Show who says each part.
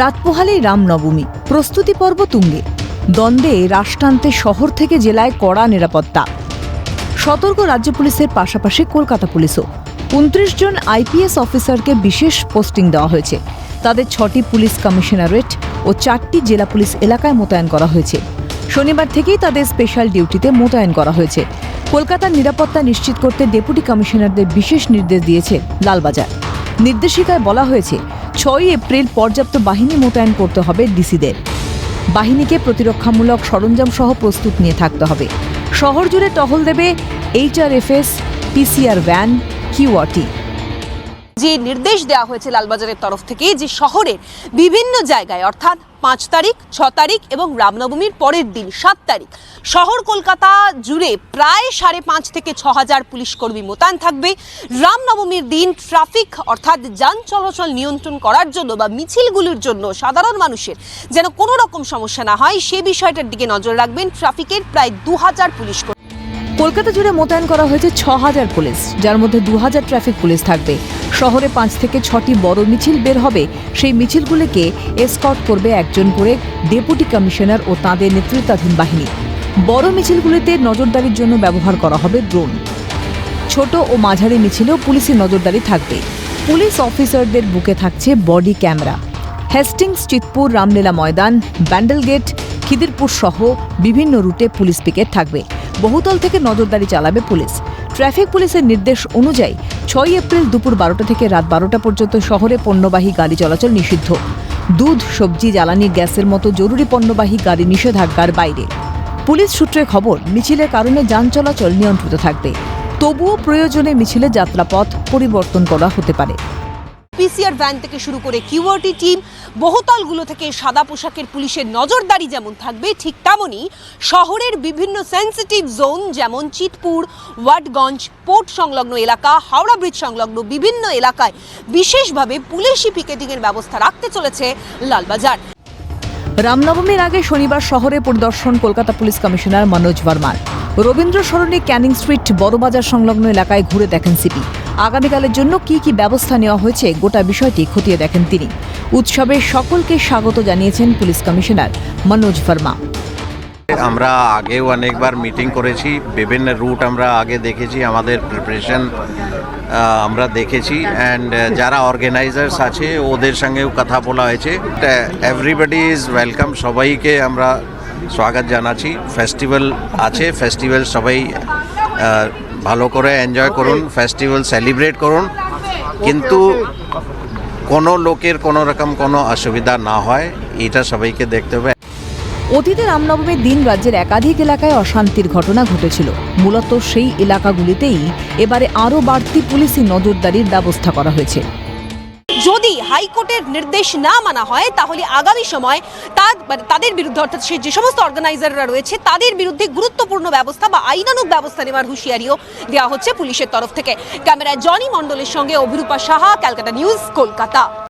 Speaker 1: রাত পোহালেই রামনবমী, প্রস্তুতি পর্ব তুঙ্গে। দ্বন্দ্বে রাষ্ট্রান্তে শহর থেকে জেলায় কড়া নিরাপত্তা। সতর্ক রাজ্য পুলিশের পাশাপাশি কলকাতা পুলিশও। উনত্রিশ জন আইপিএস অফিসারকে বিশেষ পোস্টিং দেওয়া হয়েছে। তাদের ছটি পুলিশ কমিশনারেট ও চারটি জেলা পুলিশ এলাকায় মোতায়েন করা হয়েছে। শনিবার থেকেই তাদের স্পেশাল ডিউটিতে মোতায়েন করা হয়েছে। কলকাতার নিরাপত্তা নিশ্চিত করতে ডেপুটি কমিশনারদের বিশেষ নির্দেশ দিয়েছে লালবাজার। নির্দেশিকায় বলা হয়েছে ছয়ই এপ্রিল পর্যাপ্ত বাহিনী মোতায়েন করতে হবে ডিসিদের। বাহিনীকে প্রতিরক্ষামূলক সরঞ্জাম সহ প্রস্তুত নিয়ে থাকতে হবে। শহর জুড়ে টহল দেবে এইচআরএফএস, পিসিআর ভ্যান কিউআরটি
Speaker 2: যে নির্দেশ দেওয়া হয়েছে লালবাজারের তরফ থেকে যে শহরের বিভিন্ন জায়গায়, অর্থাৎ পাঁচ তারিখ, ছ তারিখ এবং রামনবমীর পরের দিন, সাত তারিখ, শহর কলকাতা জুড়ে প্রায় সাড়ে পাঁচ থেকে ছ হাজার পুলিশ কর্মী মোতায়েন থাকবে। রামনবমীর দিন ট্রাফিক, অর্থাৎ যান চলাচল নিয়ন্ত্রণ করার জন্য বা মিছিলগুলির জন্য সাধারণ মানুষের যেন কোনো রকম সমস্যা না হয়, সে বিষয়টার দিকে নজর রাখবেন ট্রাফিকের প্রায় দু হাজার পুলিশ কর্মী।
Speaker 1: কলকাতা জুড়ে মোতায়েন করা হয়েছে ছ হাজার পুলিশ, যার মধ্যে দু হাজার ট্রাফিক পুলিশ থাকবে। শহরে পাঁচ থেকে ছটি বড় মিছিল বের হবে। সেই মিছিলগুলিকে এসকর্ট করবে একজন করে ডেপুটি কমিশনার ও তাঁদের নেতৃত্বাধীন বাহিনী। বড় মিছিলগুলিতে নজরদারির জন্য ব্যবহার করা হবে ড্রোন ছোট ও মাঝারি মিছিলেও পুলিশি নজরদারি থাকবে। পুলিশ অফিসারদের বুকে থাকছে body camera. Hastings, Chitpur, Ramlila Maidan, Bandel Gate, Khidirpur সহ বিভিন্ন রুটে পুলিশ পিকেট থাকবে। বহুতল থেকে নজরদারি চালাবে পুলিশ। ট্রাফিক পুলিশের নির্দেশ অনুযায়ী ছয় এপ্রিল দুপুর বারোটা থেকে রাত বারোটা পর্যন্ত শহরে পণ্যবাহী গাড়ি চলাচল নিষিদ্ধ। দুধ, সবজি, জ্বালানি, গ্যাসের মতো জরুরি পণ্যবাহী গাড়ি নিষেধাজ্ঞার বাইরে। পুলিশ সূত্রে খবর, মিছিলের কারণে যান চলাচল নিয়ন্ত্রিত থাকবে। তবুও প্রয়োজনে মিছিলের যাত্রাপথ পরিবর্তন করা হতে পারে।
Speaker 2: পিসিআর ভ্যান থেকে শুরু করে কিউআরটি টিম, বহুতলগুলো থেকে সাদা পোশাকের পুলিশের নজরদারি যেমন থাকবে, ঠিক তেমনই শহরের বিভিন্ন সেন্সিটিভ জোন যেমন চিতপুর, ওয়াটগঞ্জ, পোর্ট সংলগ্ন এলাকা, হাওড়া ব্রিজ সংলগ্ন বিভিন্ন এলাকায় বিশেষভাবে পুলিশি পিকেটিংয়ের ব্যবস্থা রাখতে চলেছে লালবাজার।
Speaker 1: রামনবমীর আগে শনিবার শহরে পরিদর্শন কলকাতা পুলিশ কমিশনার মনোজ বর্মার রবীন্দ্র সরণি ক্যানিং স্ট্রিট, বড়বাজার সংলগ্ন এলাকায় ঘুরে দেখেন সিপি। আগামীকালের জন্য কি কি ব্যবস্থা নেওয়া হয়েছে গোটা বিষয়টি খতিয়ে দেখেন তিনি। উৎসবে সকলকে স্বাগত জানিয়েছেন পুলিশ কমিশনার মনোজ ভার্মা।
Speaker 3: আমরা আগেও অনেকবার মিটিং করেছি, বিভিন্ন রুট আমরা আগে দেখেছি, আমাদের প্রিপারেশন আমরা দেখেছি অ্যান্ড যারা অর্গানাইজার্স আছে, ওদের সঙ্গেও কথা বলা হয়েছে। এভরিবডি ইজ ওয়েলকাম সবাইকে আমরা স্বাগত জানাচ্ছি। ফেস্টিভ্যাল আছে ফেস্টিভ্যাল সবাই ভালো করে এনজয় করুন ফেস্টিভ্যাল সেলিব্রেট করুন। কিন্তু কোনো লোকের কোনো রকম কোনো অসুবিধা না হয় এটা সবাইকে দেখতে হবে।
Speaker 1: অতীতে রামনবমীর দিন রাজ্যের একাধিক এলাকায় অশান্তির ঘটনা ঘটেছিল। মূলত সেই এলাকাগুলিতেই এবারে আরও বাড়তি পুলিশি নজরদারির ব্যবস্থা করা হয়েছে।
Speaker 2: হাইকোর্টের নির্দেশ না মানা হয়, তাহলে আগামী সময় তার মানে তাদের বিরুদ্ধে, অর্থাৎ সে যে সমস্ত অর্গানাইজাররা রয়েছে, তাদের বিরুদ্ধে গুরুত্বপূর্ণ ব্যবস্থা বা আইনানুক ব্যবস্থা নেওয়ার হুঁশিয়ারিও দেওয়া হচ্ছে পুলিশের তরফ থেকে। ক্যামেরায় জনি মণ্ডলের সঙ্গে অভিরূপা সাহা, ক্যালকাটা নিউজ, কলকাতা।